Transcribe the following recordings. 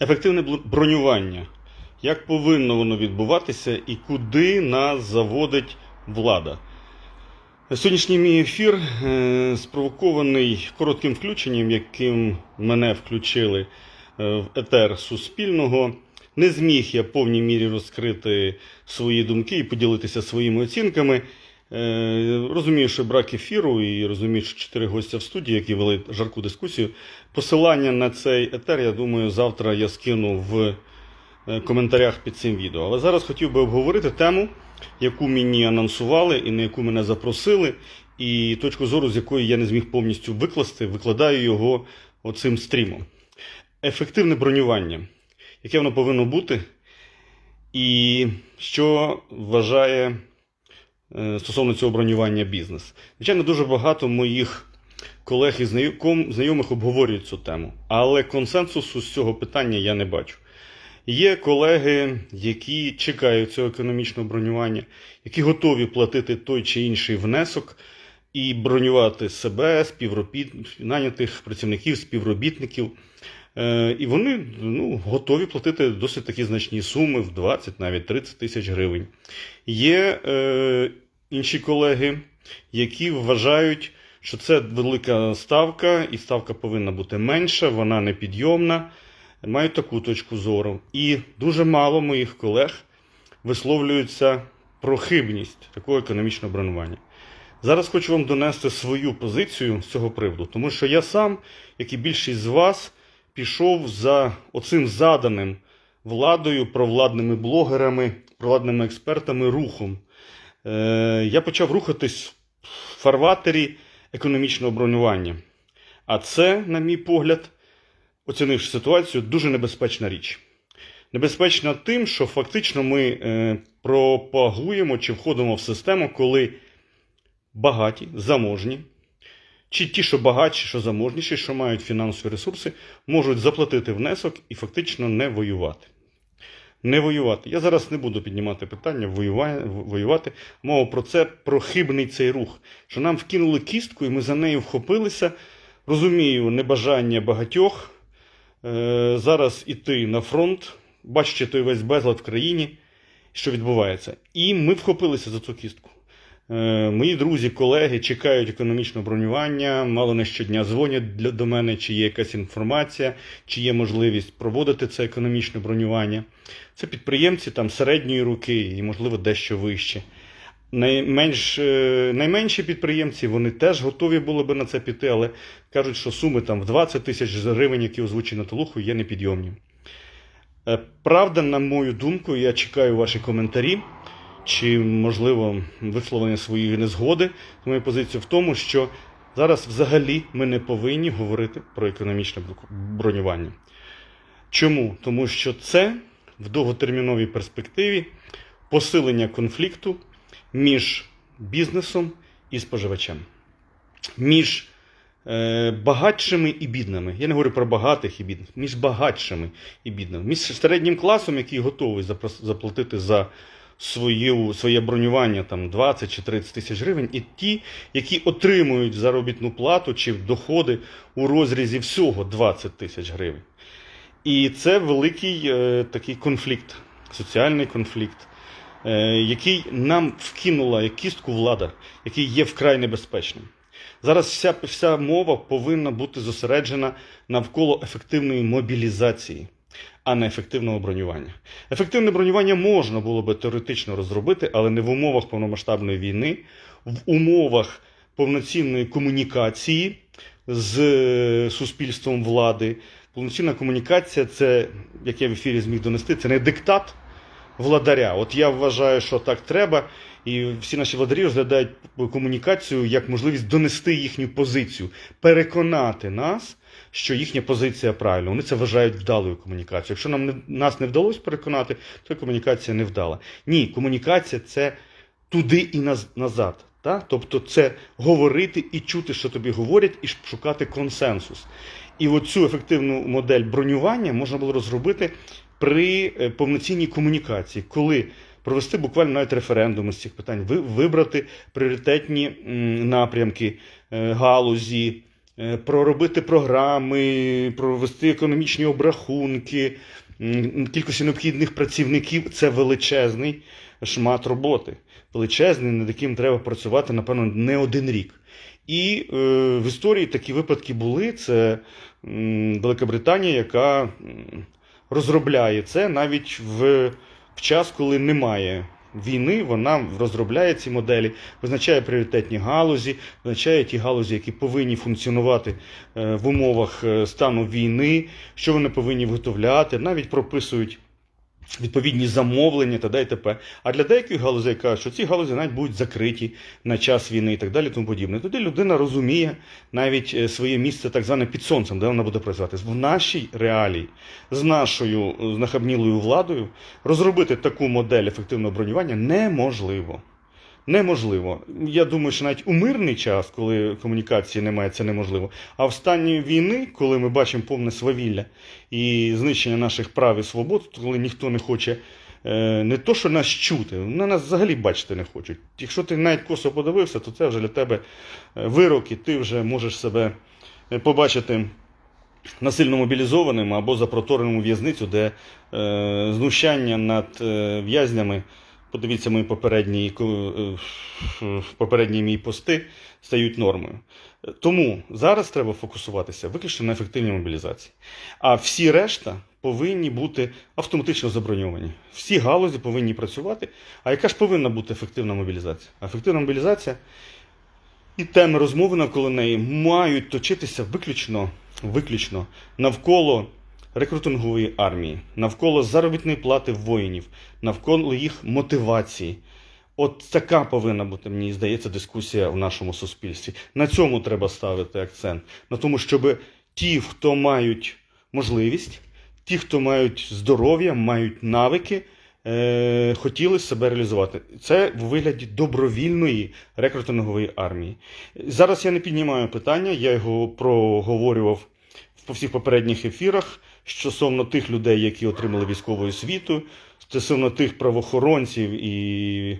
Ефективне бронювання. Як повинно воно відбуватися і куди нас заводить влада? Сьогоднішній мій ефір е, спровокований коротким включенням, яким мене включили е, в етер Суспільного. Не зміг я в повній мірі розкрити свої думки і поділитися своїми оцінками. Е, Розумію, що брак ефіру, і розумію, що чотири гостя в студії, які вели жарку дискусію. Посилання на цей етер, я думаю, завтра я скину в е, коментарях під цим відео. Але зараз хотів би обговорити тему, яку мені анонсували і на яку мене запросили, і точку зору, з якої я не зміг повністю викласти, викладаю його оцим стрімом. Ефективне бронювання. Яке воно повинно бути, і що вважає стосовно цього бронювання бізнес. Звичайно, дуже багато моїх колег і знайомих обговорюють цю тему, але консенсусу з цього питання я не бачу. Є колеги, які чекають цього економічного бронювання, які готові платити той чи інший внесок і бронювати себе, співробіт... нанятих працівників, співробітників. Е, І вони ну, готові платити досить такі значні суми в 20, навіть 30 тисяч гривень. Є е, інші колеги, які вважають, що це велика ставка, і ставка повинна бути менша, вона непідйомна. Мають таку точку зору. І дуже мало моїх колег висловлюються про хибність такого економічного бронювання. Зараз хочу вам донести свою позицію з цього приводу, тому що я сам, як і більшість з вас, пішов за оцим заданим владою, провладними блогерами, провладними експертами рухом. Е, я почав рухатись в фарватері економічного бронювання. А це, на мій погляд, оцінивши ситуацію, дуже небезпечна річ. Небезпечна тим, що фактично ми е, пропагуємо чи входимо в систему, коли багаті, заможні, чи ті, що багатші, що заможніші, що мають фінансові ресурси, можуть заплатити внесок і фактично не воювати. Не воювати. Я зараз не буду піднімати питання воювати. Мова про це, про хибний цей рух. Що нам вкинули кістку, і ми за нею вхопилися. Розумію, небажання багатьох е, зараз іти на фронт, бачачи той весь безлад в країні, що відбувається. І ми вхопилися за цю кістку. Е, Мої друзі, колеги чекають економічного бронювання, мало не щодня дзвонять для, до мене, чи є якась інформація, чи є можливість проводити це економічне бронювання. Це підприємці там середньої руки і, можливо, дещо вище. Найменш, е, найменші підприємці вони теж готові були би на це піти, але кажуть, що суми там в 20 тисяч гривень, які озвучені на толуху, є непідйомні. Е, Правда, на мою думку, я чекаю ваші коментарі чи, можливо, висловлення своєї незгоди з моєю позицією в тому, що зараз взагалі ми не повинні говорити про економічне бронювання. Чому? Тому що це в довготерміновій перспективі посилення конфлікту між бізнесом і споживачем, між е, багатшими і бідними. Я не говорю про багатих і бідних, між багатшими і бідними, між середнім класом, який готовий заплатити за свою, своє бронювання там 20 чи 30 тисяч гривень, і ті, які отримують заробітну плату чи доходи у розрізі всього 20 тисяч гривень. І це великий е, такий конфлікт, соціальний конфлікт, е, який нам вкинула кістку влада, який є вкрай небезпечним. Зараз вся, вся мова повинна бути зосереджена навколо ефективної мобілізації, а не ефективного бронювання. Ефективне бронювання можна було би теоретично розробити, але не в умовах повномасштабної війни, в умовах повноцінної комунікації з е, суспільством влади. Повноцінна комунікація це, як я в ефірі зміг донести, це не диктат владаря. От я вважаю, що так треба, і всі наші владарі розглядають комунікацію як можливість донести їхню позицію, переконати нас, що їхня позиція правильна. Вони це вважають вдалою комунікацією. Якщо нам не, нас не вдалося переконати, то комунікація не вдала. Ні, комунікація це туди і наз- назад. Та? Тобто це говорити і чути, що тобі говорять, і шукати консенсус. І оцю ефективну модель бронювання можна було розробити при е, повноцінній комунікації, коли провести буквально навіть референдуми з цих питань, ви- вибрати пріоритетні напрямки, е, галузі, е, проробити програми, провести економічні обрахунки, кількості необхідних працівників це величезний шмат роботи. Величезний, над яким треба працювати, напевно, не один рік. І е, в історії такі випадки були. Це м, Велика Британія, яка розробляє це навіть в, в час, коли немає війни, вона розробляє ці моделі, визначає пріоритетні галузі, визначає ті галузі, які повинні функціонувати е, в умовах е, стану війни, що вони повинні виготовляти, навіть прописують. Відповідні замовлення та й т.п. А для деяких галузей кажуть, що ці галузі навіть будуть закриті на час війни і так далі, тому подібне. Тоді людина розуміє навіть е, своє місце так зване під сонцем, де вона буде працювати. В нашій реалії з нашою е, знахабнілою владою розробити таку модель ефективного бронювання неможливо. Неможливо. Я думаю, що навіть у мирний час, коли комунікації немає, це неможливо. А в стані війни, коли ми бачимо повне свавілля і знищення наших прав і свобод, коли ніхто не хоче е, не то, що нас чути, вони нас взагалі бачити не хочуть. Якщо ти навіть косо подивився, то це вже для тебе е, вирок, і ти вже можеш себе е, побачити насильно мобілізованим або запротореним у в'язницю, де знущання над в'язнями. Подивіться мої попередні, е, попередні мої пости стають нормою. Тому зараз треба фокусуватися виключно на ефективній мобілізації. А всі решта повинні бути автоматично заброньовані. Всі галузі повинні працювати. А яка ж повинна бути ефективна мобілізація? Ефективна мобілізація і теми розмови навколо неї мають точитися виключно, виключно навколо рекрутингової армії, навколо заробітної плати воїнів, навколо їх мотивації. От така повинна бути, мені здається, дискусія в нашому суспільстві. На цьому треба ставити акцент. На тому, щоб ті, хто мають можливість, ті, хто мають здоров'я, мають навики, е- хотіли себе реалізувати. Це в вигляді добровільної рекрутингової армії. Зараз я не піднімаю питання, я його проговорював по всіх попередніх ефірах стосовно тих людей, які отримали військову освіту, стосовно тих правоохоронців і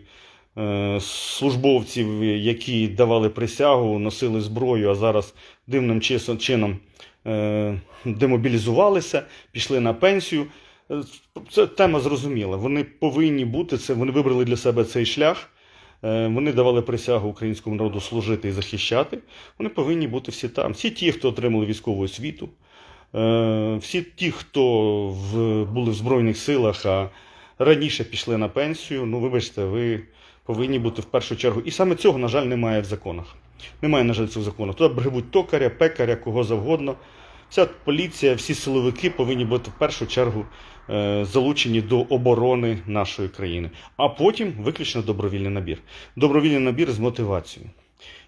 е, службовців, які давали присягу, носили зброю, а зараз дивним чином е, демобілізувалися, пішли на пенсію. Е, Це тема зрозуміла. Вони повинні бути це. Вони вибрали для себе цей шлях. Е, Вони давали присягу українському народу служити і захищати. Вони повинні бути всі там. Всі ті, хто отримали військову освіту, всі ті, хто в, були в Збройних силах, а раніше пішли на пенсію. Ну, вибачте, ви повинні бути в першу чергу. І саме цього, на жаль, немає в законах. Немає, на жаль, цього закону. Туди бригуть токаря, пекаря, кого завгодно. Вся поліція, всі силовики повинні бути в першу чергу е, залучені до оборони нашої країни, а потім виключно добровільний набір. Добровільний набір з мотивацією.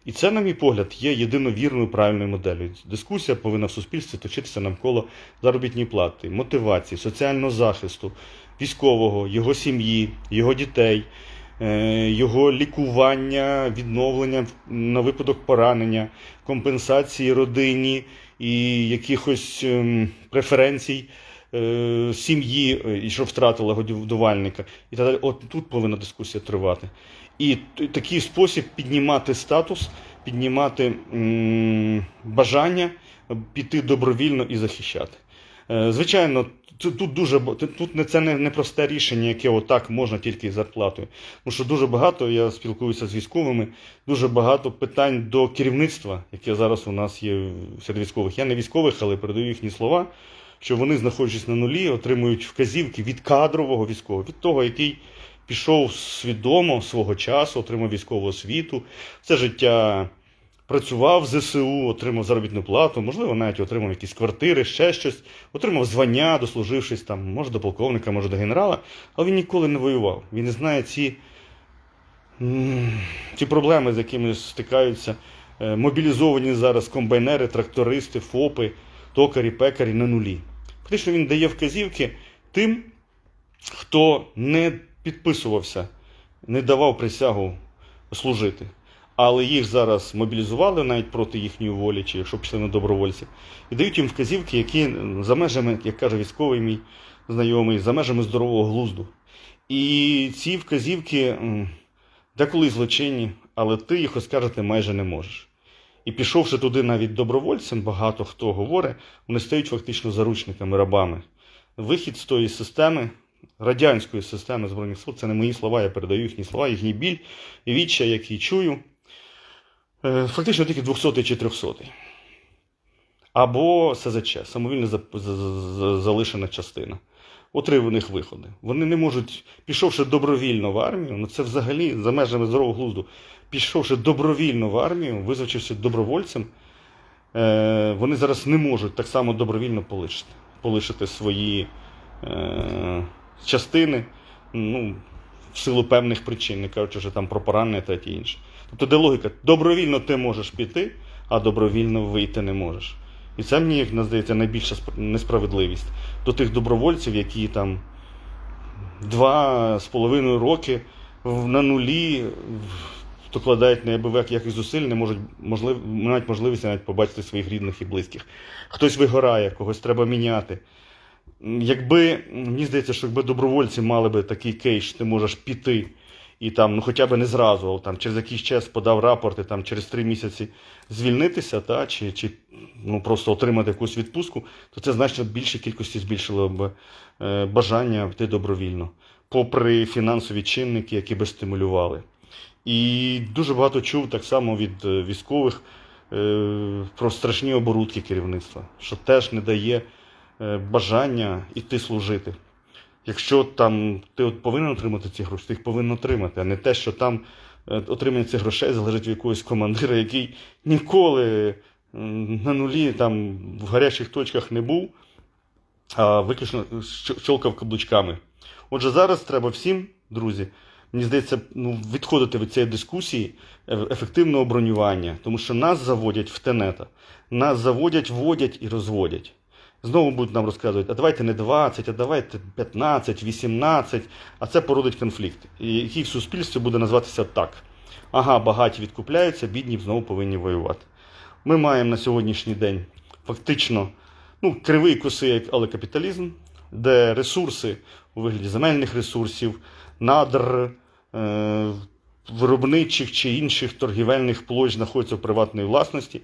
І це, на мій погляд, є єдиновірною правильною моделлю. Дискусія повинна в суспільстві точитися навколо заробітної плати, мотивації, соціального захисту, військового, його сім'ї, його дітей, е, його лікування, відновлення на випадок поранення, компенсації родині і якихось ем, преференцій е, сім'ї, е, і втратила годувальника. І так далі. От тут повинна дискусія тривати. І такий спосіб піднімати статус, піднімати бажання піти добровільно і захищати. Е, Звичайно, тут, дуже тут не це не, не просте рішення, яке отак можна тільки зарплатою. Тому що дуже багато я спілкуюся з військовими, дуже багато питань до керівництва, яке зараз у нас є серед військових. Я не військових, але передаю їхні слова, що вони, знаходячись на нулі, отримують вказівки від кадрового військового, від того, який пішов свідомо свого часу, отримав військову освіту, все життя працював в ЗСУ, отримав заробітну плату, можливо, навіть отримав якісь квартири, ще щось, отримав звання, дослужившись там, може до полковника, може до генерала, але він ніколи не воював. Він не знає ці, ці проблеми, з якими стикаються е, мобілізовані зараз комбайнери, трактористи, ФОПи, токарі, пекарі на нулі. Фактично він дає вказівки тим, хто не підписувався, не давав присягу служити. Але їх зараз мобілізували навіть проти їхньої волі, чи якщо пішли на добровольців, і дають їм вказівки, які за межами, як каже військовий мій знайомий, за межами здорового глузду. І ці вказівки деколи злочинні, але ти їх оскаржити майже не можеш. І пішовши туди навіть добровольцем, багато хто говорить, вони стають фактично заручниками, рабами. Вихід з тої системи, радянської системи Збройних сил, це не мої слова, я передаю їхні слова, їхній біль і відчай, який чую. Е, Фактично тільки 200 чи 300. Або СЗЧ, самовільно за- за- за- залишена частина. От три них виходи. Вони не можуть, пішовши добровільно в армію, ну це взагалі за межами здорового глузду, пішовши добровільно в армію, визначивши добровольцем, е, вони зараз не можуть так само добровільно полишити, полишити свої е, частини, ну, в силу певних причин, не кажучи вже там про поранення та ті інше. Тобто, де логіка? Добровільно ти можеш піти, а добровільно вийти не можеш. І це мені, як здається, найбільша несправедливість до тих добровольців, які там два з половиною роки на нулі докладають неабияк яких зусиль, не можуть можлив, мають можливість навіть побачити своїх рідних і близьких. Хтось вигорає, когось треба міняти. Якби, мені здається, що якби добровольці мали би такий кейс, ти можеш піти і там, ну хоча б не зразу, там через якийсь час подав рапорти, там через три місяці звільнитися, та, чи, чи ну, просто отримати якусь відпустку, то це значно більшій кількості збільшило б е, бажання йти добровільно, попри фінансові чинники, які би стимулювали. І дуже багато чув так само від е, військових е, про страшні оборудки керівництва, що теж не дає бажання йти служити. Якщо там ти от повинен отримати ці гроші, ти їх повинен отримати, а не те, що там е, отримання цих грошей залежить від якогось командира, який ніколи на нулі там в гарячих точках не був, а виключно щолкав каблучками. Отже, зараз треба всім, друзі, мені здається, ну, відходити від цієї дискусії е, ефективного бронювання, тому що нас заводять в тенета, нас заводять, вводять і розводять. Знову будуть нам розказувати, а давайте не 20, а давайте 15, 18, а це породить конфлікт, який в суспільстві буде називатися так. Ага, багаті відкупляються, бідні знову повинні воювати. Ми маємо на сьогоднішній день фактично ну, кривий косий, але капіталізм, де ресурси у вигляді земельних ресурсів, надр, е, виробничих чи інших торгівельних площ знаходяться в приватній власності.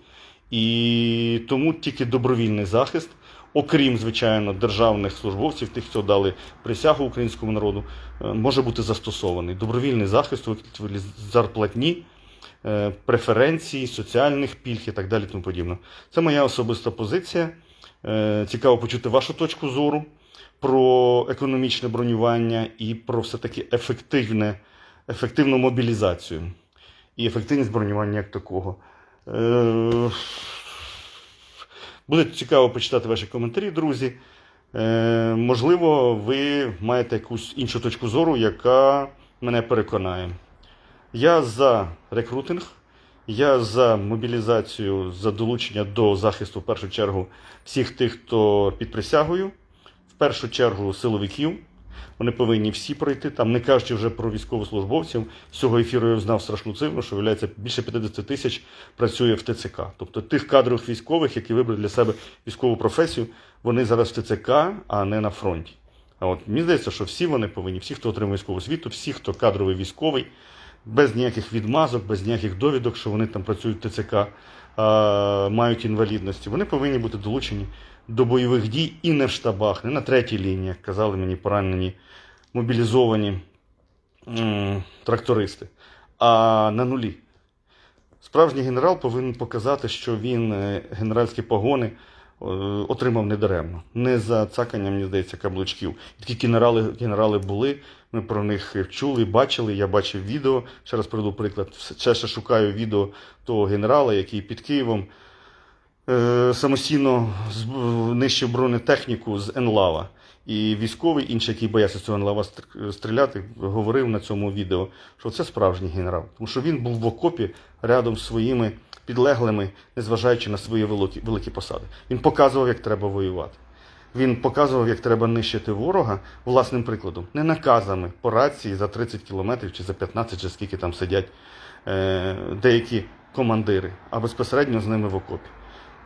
І тому тільки добровільний захист, окрім, звичайно, державних службовців, тих, хто дали присягу українському народу, е, може бути застосований. Добровільний захист зарплатні, е, преференцій, соціальних пільг і так далі. Тому подібне. Це моя особиста позиція. Е, Цікаво почути вашу точку зору про економічне бронювання і про все-таки ефективне, ефективну мобілізацію і ефективність бронювання як такого. Буде цікаво почитати ваші коментарі, друзі. Е, Можливо, ви маєте якусь іншу точку зору, яка мене переконає. Я за рекрутинг, я за мобілізацію, за долучення до захисту, в першу чергу, всіх тих, хто під присягою, в першу чергу силовиків. Вони повинні всі пройти. Там, не кажучи вже про військовослужбовців, з цього ефіру я знав страшну цифру, що виявляється більше 50 тисяч працює в ТЦК. Тобто тих кадрових військових, які вибрали для себе військову професію, вони зараз в ТЦК, а не на фронті. А от мені здається, що всі вони повинні, всі, хто отримує військову освіту, всі, хто кадровий військовий, без ніяких відмазок, без ніяких довідок, що вони там працюють в ТЦК, мають інвалідності, вони повинні бути долучені до бойових дій і не в штабах, не на третій лінії, як казали мені поранені мобілізовані трактористи, а на нулі. Справжній генерал повинен показати, що він е, генеральські погони е, отримав недаремно. Не за цаканням, мені здається, каблучків. Такі генерали, генерали були, ми про них чули, бачили. Я бачив відео. Ще раз приведу приклад. Ще ще шукаю відео того генерала, який під Києвом самостійно зб- нищив бронетехніку з Енлава. І військовий, інший, який боявся цього Енлава стріляти, говорив на цьому відео, що це справжній генерал. Тому що він був в окопі рядом з своїми підлеглими, незважаючи на свої великі, великі посади. Він показував, як треба воювати. Він показував, як треба нищити ворога власним прикладом, не наказами по рації за 30 кілометрів чи за 15, чи скільки там сидять е, деякі командири, а безпосередньо з ними в окопі.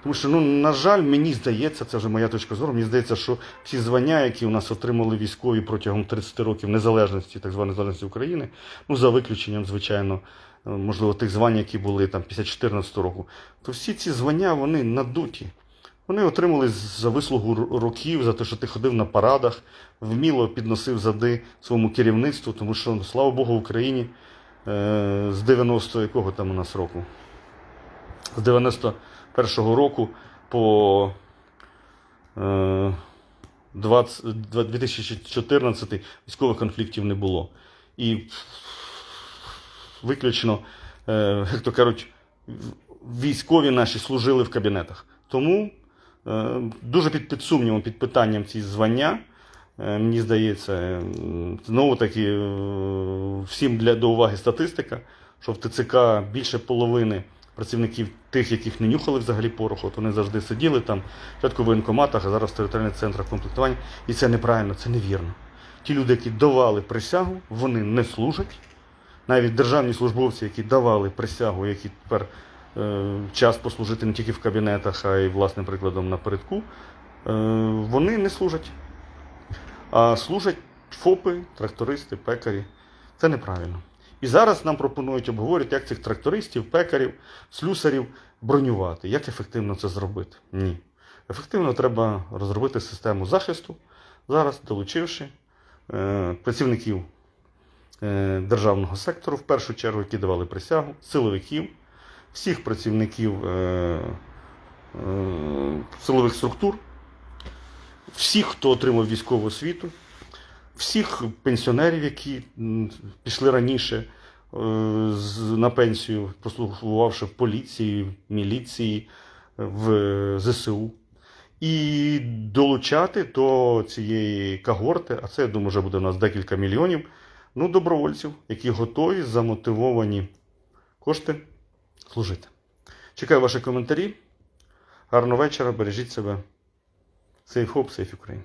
Тому що, ну, на жаль, мені здається, це вже моя точка зору, мені здається, що всі звання, які у нас отримали військові протягом 30 років незалежності, так званої незалежності України, ну, за виключенням, звичайно, е, можливо, тих звань, які були там після 2014 року, то всі ці звання вони надуті. Вони отримали за вислугу років, за те, що ти ходив на парадах, вміло підносив зади своєму керівництву, тому що, ну, слава Богу, в Україні е, з 90 якого там у нас року? З 91-го року по е, 20, 2014 військових конфліктів не було. І виключно, е, як то кажуть, військові наші служили в кабінетах. Тому е, дуже під, під сумнівом, під питанням ці звання. Е, Мені здається, е, знову таки е, всім для до уваги статистика, що в ТЦК більше половини працівників тих, яких не нюхали взагалі пороху, от вони завжди сиділи там, спочатку в воєнкоматах, а зараз в територіальних центрах комплектування. І це неправильно, це невірно. Ті люди, які давали присягу, вони не служать. Навіть державні службовці, які давали присягу, які тепер е, час послужити не тільки в кабінетах, а й власним прикладом напередку, е, вони не служать. А служать ФОПи, трактористи, пекарі. Це неправильно. І зараз нам пропонують обговорити, як цих трактористів, пекарів, слюсарів бронювати. Як ефективно це зробити? Ні. Ефективно треба розробити систему захисту, зараз долучивши е, працівників е, державного сектору, в першу чергу, які давали присягу, силовиків, всіх працівників е, е, силових структур, всіх, хто отримав військову освіту, всіх пенсіонерів, які пішли раніше е, на пенсію, прослугувавши в поліції, міліції, в ЗСУ. І долучати до цієї когорти, а це, я думаю, вже буде у нас декілька мільйонів, ну, добровольців, які готові, замотивовані кошти служити. Чекаю ваші коментарі. Гарного вечора, бережіть себе. Safe Hope, Safe Ukraine.